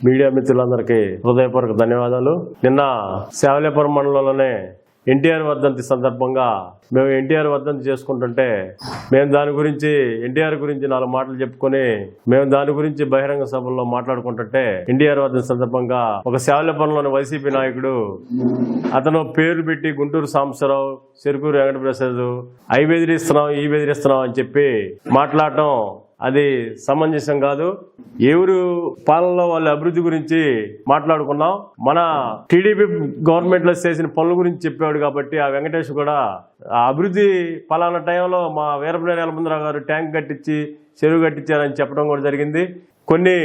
Media మిత్రులందరికీ హృదయపూర్వక ధన్యవాదాలు. నిన్న సేవలేపురం మండలంలోనే ఎన్టీఆర్ వర్ధంతి సందర్భంగా మేము ఎన్టీఆర్ వర్ధంతి చేసుకుంటుంటే మేము దాని గురించి ఎన్టీఆర్ గురించి నాలుగు మాటలు చెప్పుకొని మేము దాని గురించి బహిరంగ సభల్లో మాట్లాడుకుంటుంటే ఎన్టీఆర్ వర్ధంతి సందర్భంగా ఒక శావలేపురంలోని వైసీపీ నాయకుడు అతను పేరు పెట్టి గుంటూరు సాంబశివరావు చెరుకూరు వెంకటప్రసాద్ అవి బెదిరిస్తున్నాం ఈ బెదిరిస్తున్నాం అని చెప్పి మాట్లాడటం అది సమంజసం కాదు. ఎవరు పాలనలో వాళ్ళ అభివృద్ధి గురించి మాట్లాడుకున్నాం. మన టీడీపీ గవర్నమెంట్లో చేసిన పనుల గురించి చెప్పాడు కాబట్టి ఆ వెంకటేష్ కూడా ఆ అభివృద్ధి పలానా టైంలో మా వీరభద్ర యలమందరావు గారు ట్యాంక్ కట్టించి చెరువు కట్టించారని చెప్పడం కూడా జరిగింది. కొన్ని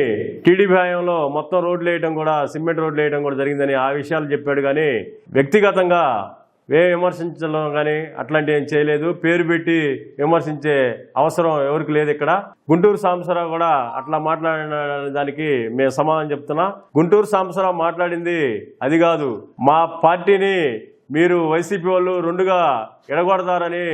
టీడీపీ హయాంలో మొత్తం రోడ్లు వేయడం కూడా సిమెంట్ రోడ్లు వేయడం కూడా జరిగిందని ఆ విషయాలు చెప్పాడు. కానీ వ్యక్తిగతంగా వే విమర్శించడం కానీ అట్లాంటివి ఏం చేయలేదు. పేరు పెట్టి విమర్శించే అవసరం ఎవరికి లేదు ఇక్కడ. గుంటూరు సాంబసరావు కూడా అట్లా మాట్లాడిన దానికి మేము సమాధానం చెప్తున్నా. గుంటూరు సాంబసరావు మాట్లాడింది అది కాదు. మా పార్టీని మీరు వైసీపీ వాళ్ళు రెండుగా ఎడగొడతారని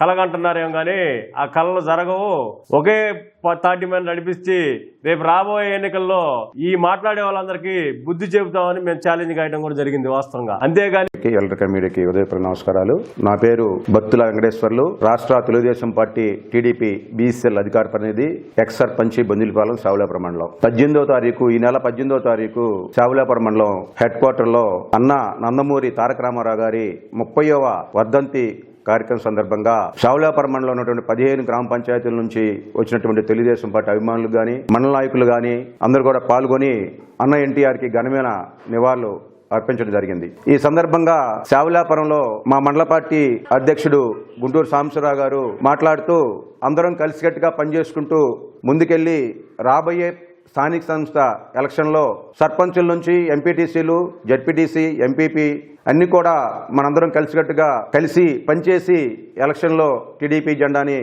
కలగంటున్నారేమో కానీ ఆ కళలు జరగవు. ఒకే ప- తాటి మీద నడిపించి రేపు రాబోయే ఎన్నికల్లో ఈ మాట్లాడే వాళ్ళందరికీ బుద్ధి చెబుతామని మేము ఛాలెంజ్ కాయడం కూడా జరిగింది వాస్తవంగా. అంతేగాని ఎలక్ట్రికల్ మీడియాకి ఉదయపూర్వ నమస్కారాలు. నా పేరు భక్తుల వెంకటేశ్వర్లు. రాష్ట్ర తెలుగుదేశం పార్టీ టీడీపీ బీసీఎల్ అధికార ప్రతినిధి ఎక్స్ సర్పంచి బొందిలిపాలెం సావులాపురం మండలం. పద్దెనిమిదో తారీఖు ఈ నెల పద్దెనిమిదో తారీఖు సావులాపురం మండలం హెడ్ క్వార్టర్లో అన్న నందమూరి తారక రామారావు గారి ముప్పైవ వర్ధంతి కార్యక్రమం సందర్భంగా షావులాపురం మండలంలో ఉన్నటువంటి పదిహేను గ్రామ పంచాయతీల నుంచి వచ్చినటువంటి తెలుగుదేశం పార్టీ అభిమానులు కానీ మండల నాయకులు కానీ అందరూ కూడా పాల్గొని అన్న ఎన్టీఆర్కి ఘనమైన నివాళులు అర్పించడం జరిగింది. ఈ సందర్భంగా శావులాపురంలో మా మండల పార్టీ అధ్యక్షుడు గుంటూరు సాంబశివరావు గారు మాట్లాడుతూ అందరం కలిసికట్టుగా పనిచేసుకుంటూ ముందుకెళ్ళి రాబోయే స్థానిక సంస్థ ఎలక్షన్లో సర్పంచుల నుంచి ఎంపీటీసీలు జడ్పీటీసీ ఎంపీపీ అన్ని కూడా మనందరం కలిసికట్టుగా కలిసి పనిచేసి ఎలక్షన్లో టీడీపీ జెండాని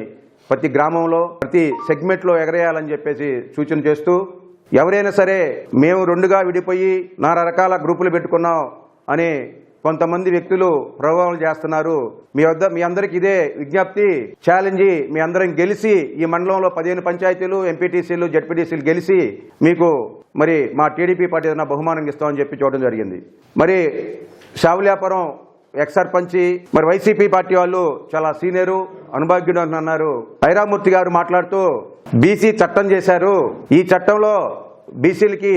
ప్రతి గ్రామంలో ప్రతి సెగ్మెంట్లో ఎగరేయాలని చెప్పేసి సూచన చేస్తూ ఎవరైనా సరే మేము రెండుగా విడిపోయి నానా రకాల గ్రూపులు పెట్టుకున్నాం అని కొంతమంది వ్యక్తులు ప్రభావం చేస్తున్నారు. మీ వద్ద మీ అందరికి ఇదే విజ్ఞప్తి ఛాలెంజ్ మీ అందరం గెలిచి ఈ మండలంలో పదిహేను పంచాయతీలు ఎంపీటీసీలు జడ్పీటీసీలు గెలిచి మీకు మరి మా టీడీపీ పార్టీ ఏదైనా బహుమానం ఇస్తామని చెప్పి చూడడం జరిగింది. మరి షావులాపురం ఎక్స్ సర్పంచి మరి వైసీపీ పార్టీ వాళ్ళు చాలా సీనియరు అనుభాగ్యుడు అన్నారు. ఐరామూర్తి గారు మాట్లాడుతూ బీసీ చట్టం చేశారు. ఈ చట్టంలో బీసీలకి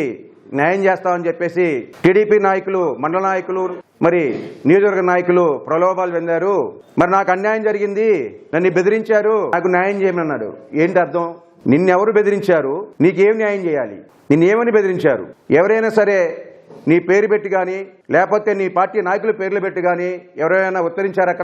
న్యాయం చేస్తామని చెప్పేసి టీడీపీ నాయకులు మండల నాయకులు మరి నియోజకవర్గ నాయకులు ప్రలోభాలు వెందారు మరి నాకు అన్యాయం జరిగింది. నన్ను బెదిరించారు. నాకు న్యాయం చేయమన్నాడు. ఏంటి అర్థం? నిన్నెవరు బెదిరించారు? నీకేం న్యాయం చేయాలి? నిన్నేమని బెదిరించారు? ఎవరైనా సరే నీ పేరు పెట్టి కానీ లేకపోతే నీ పార్టీ నాయకుల పేర్లు పెట్టి కానీ ఎవరైనా ఉత్తరించారు?